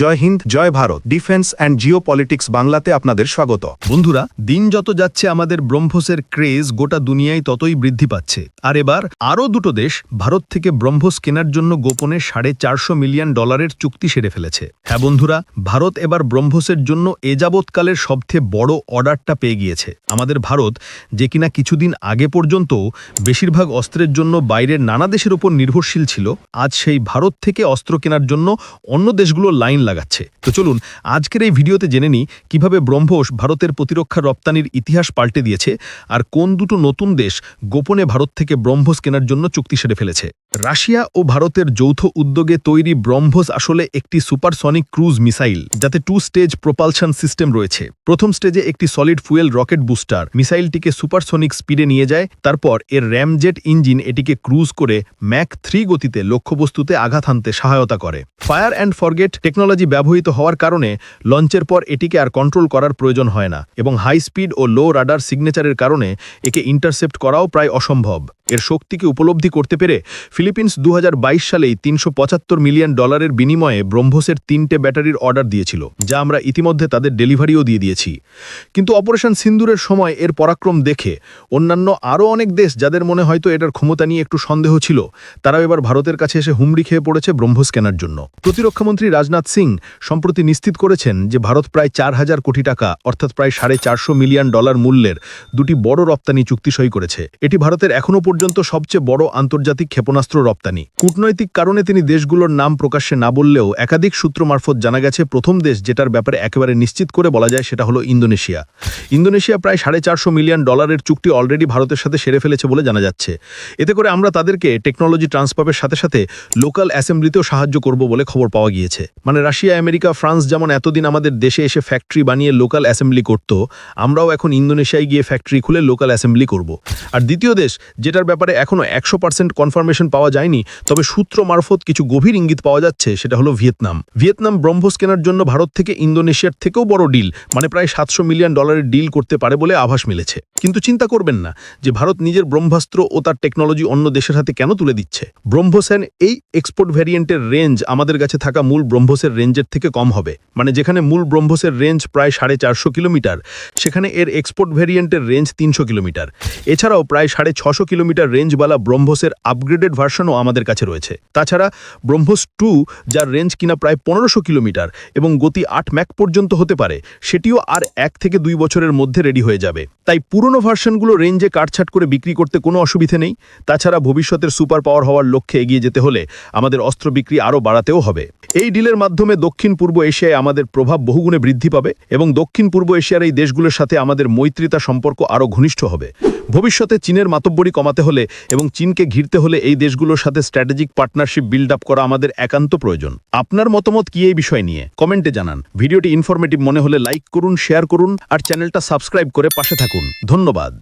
জয় হিন্দ, জয় Bharat, defence and geopolitics বাংলাতে আপনাদের স্বাগত। বন্ধুরা, দিন যত যাচ্ছে আমাদের ব্রহ্মসের ক্রেজ গোটা দুনিয়ায় ততই বৃদ্ধি পাচ্ছে। আর এবার আরও দুটো দেশ ভারত থেকে ব্রহ্মস কেনার জন্য গোপনে সাড়ে চারশো মিলিয়ন ডলারের চুক্তি সেরে ফেলেছে। হ্যাঁ বন্ধুরা, ভারত এবার ব্রহ্মসের জন্য এ যাবৎকালের সবথেকে বড় অর্ডারটা পেয়ে গিয়েছে। আমাদের ভারত যে কিনা কিছুদিন আগে পর্যন্ত বেশিরভাগ অস্ত্রের জন্য বাইরের নানা দেশের উপর নির্ভরশীল ছিল, আজ সেই ভারত থেকে অস্ত্র কেনার জন্য অন্য দেশগুলো লাইন লাগাচ্ছে। তো চলুন, আজকের এই ভিডিওতে জেনে নিই কীভাবে ব্রহ্মোস ভারতের প্রতিরক্ষা রপ্তানির ইতিহাস পাল্টে দিয়েছে আর কোন দুটো নতুন দেশ গোপনে ভারত থেকে ব্রহ্মোস কেনার জন্য চুক্তি সেরে ফেলেছে। রাশিয়া ও ভারতের যৌথ উদ্যোগে তৈরি ব্রহ্মস আসলে একটি সুপারসনিক ক্রুজ মিসাইল, যাতে টু স্টেজ প্রপালশন সিস্টেম রয়েছে। প্রথম স্টেজে একটি সলিড ফুয়েল রকেট বুস্টার মিসাইলটিকে সুপারসনিক স্পিডে নিয়ে যায়, তারপর এর র্যামজেট ইঞ্জিন এটিকে ক্রুজ করে ম্যাক থ্রি গতিতে লক্ষ্যবস্তুতে আঘাত হানতে সহায়তা করে। ফায়ার অ্যান্ড ফরগেট টেকনোলজি ব্যবহৃত হওয়ার কারণে লঞ্চের পর এটিকে আর কন্ট্রোল করার প্রয়োজন হয় না, এবং হাই স্পিড ও লো রাডার সিগনেচারের কারণে একে ইন্টারসেপ্ট করাও প্রায় অসম্ভব। এর শক্তিকে উপলব্ধি করতে পেরে ফিলিপিন্স দু হাজার বাইশ সালেই তিনশো পঁচাত্তর মিলিয়ন ডলারের বিনিময়ে ব্রহ্মসের তিনটে ব্যাটারির অর্ডার দিয়েছিল, যা আমরা ইতিমধ্যে তাদের ডেলিভারিও দিয়ে দিয়েছি। কিন্তু অপারেশন সিন্দুরের সময় এর পরাক্রম দেখে অন্যান্য আরও অনেক দেশ যাদের মনে হয়তো এটার ক্ষমতা নিয়ে একটু সন্দেহ ছিল, তারাও এবার ভারতের কাছে এসে হুমড়ি খেয়ে পড়েছে ব্রহ্মস কেনার জন্য। প্রতিরক্ষামন্ত্রী রাজনাথ সিং সম্প্রতি নিশ্চিত করেছেন যে ভারত প্রায় চার হাজার কোটি টাকা, অর্থাৎ প্রায় সাড়ে চারশো মিলিয়ন ডলার মূল্যের দুটি বড় রপ্তানি চুক্তি সই করেছে। এটি ভারতের এখনও পর্যন্ত সবচেয়ে বড় আন্তর্জাতিক ক্ষেপণাস্ত্র রপ্তানি। কূটনৈতিক কারণে তিনি দেশগুলোর নাম প্রকাশ্যে না বললেও একাধিক সূত্র মারফত জানা গেছে, প্রথম দেশ যেটার ব্যাপারে একেবারে নিশ্চিত করে বলা যায় সেটা হলো ইন্দোনেশিয়া। ইন্দোনেশিয়া প্রায় সাড়ে চারশো মিলিয়ন ডলারের চুক্তি অলরেডি ভারতের সাথে সেরে ফেলেছে বলে জানা যাচ্ছে। এতে করে আমরা তাদেরকে টেকনোলজি ট্রান্সফারের সাথে সাথে লোকাল অ্যাসেম্বলিতেও সাহায্য করব বলে খবর পাওয়া গিয়েছে। মানে রাশিয়া, আমেরিকা, ফ্রান্স যেমন এতদিন আমাদের দেশে এসে ফ্যাক্টরি বানিয়ে লোকাল অ্যাসেম্বলি করত, আমরাও এখন ইন্দোনেশিয়ায় গিয়ে ফ্যাক্টরি খুলে লোকাল অ্যাসেম্বলি করব। আর দ্বিতীয় দেশ, যেটার ব্যাপারে এখনও একশো পার্সেন্ট কনফার্মেশন পাওয়া যায়নি, তবে সূত্র মারফত কিছু গভীর ইঙ্গিত পাওয়া যাচ্ছে, সেটা হলো ভিয়েতনাম। ভিয়েতনাম ব্রহ্মস কেনার জন্য ভারত থেকে ইন্দোনেশিয়ার থেকেও বড় ডিল মানে প্রায় সাতশো মিলিয়ন ডলারের ডিল করতে পারে বলে আভাস মিলেছে। কিন্তু চিন্তা করবেন না, যে ভারত নিজের ব্রহ্মাস্ত্র ও তার টেকনোলজি অন্য দেশের হাতে কেন তুলে দিচ্ছে? ব্রহ্মসেন এই এক্সপোর্ট ভ্যারিয়েন্টের রেঞ্জ আমাদের কাছে থাকা মূল ব্রহ্মসের রেঞ্জের থেকে কম হবে মানে যেখানে মূল ব্রহ্মসের রেঞ্জ প্রায় সাড়ে চারশো কিলোমিটার, সেখানে এর এক্সপোর্ট ভ্যারিয়েন্টের রেঞ্জ তিনশো কিলোমিটার। এছাড়াও প্রায় সাড়ে ছশো কিলোমিটার রেঞ্জ রেঞ্জওয়ালা ব্রহ্মসের আপগ্রেডেড ভার্সনও আমাদের কাছে রয়েছে। তাছাড়া ব্রহ্মোস টু, যার রেঞ্জ কিনা প্রায় পনেরোশো কিলোমিটার এবং গতি আট ম্যাক পর্যন্ত হতে পারে, সেটিও আর এক থেকে দুই বছরের মধ্যে রেডি হয়ে যাবে। তাই পুরনো ভার্সনগুলো রেঞ্জে কাটছাট করে বিক্রি করতে কোনো অসুবিধে নেই। তাছাড়া ভবিষ্যতের সুপার পাওয়ার হওয়ার লক্ষ্যে এগিয়ে যেতে হলে আমাদের অস্ত্র বিক্রি আরও বাড়াতেও হবে। এই ডিলের মাধ্যমে দক্ষিণ পূর্ব এশিয়ায় আমাদের প্রভাব বহুগুণে বৃদ্ধি পাবে এবং দক্ষিণ পূর্ব এশিয়ার এই দেশগুলোর সাথে আমাদের মৈত্রিতা সম্পর্ক আরও ঘনিষ্ঠ হবে। ভবিষ্যতে চীনের মাতব্বরী কমাতে হলে এবং চীনকে ঘিরতে হলে এই দেশগুলোর সাথে স্ট্র্যাটেজিক পার্টনারশিপ বিল্ড আপ করা আমাদের একান্ত প্রয়োজন। আপনার মতামত কি এই বিষয় নিয়ে? কমেন্টে জানান। ভিডিওটি ইনফরমেটিভ মনে হলে লাইক করুন শেয়ার করুন, আর চ্যানেলটা সাবস্ক্রাইব করে পাশে থাকুন। ধন্যবাদ।